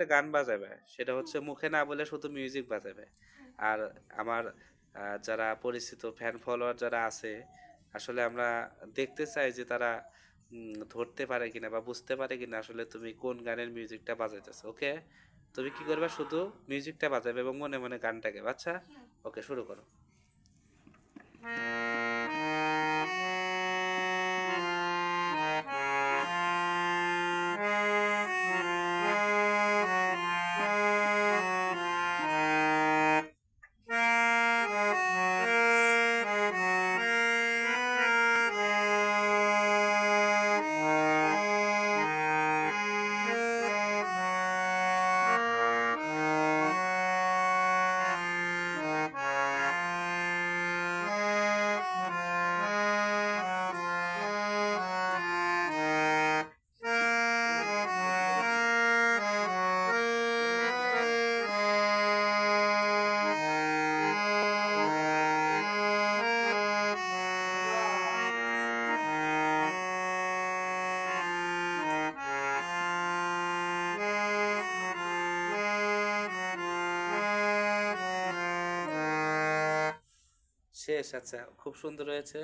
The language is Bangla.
একটা গান বাজাবে সেটা হচ্ছে মুখে না বলে শুধু মিউজিক বাজাবে। আর আমার যারা পরিচিত ফ্যান ফলোয়ার যারা আছে আসলে আমরা দেখতে চাই যে তারা ধরতে পারে কিনা বা বুঝতে পারে কিনা আসলে তুমি কোন গানের মিউজিকটা বাজাইতেছো ওকে তুমি কি করবে? শুধু মিউজিকটা বাজাবে এবং মনে মনে গানটাকে বাচ্চা ওকে শুরু করো। শেষ আচ্ছা খুব সুন্দর হয়েছে।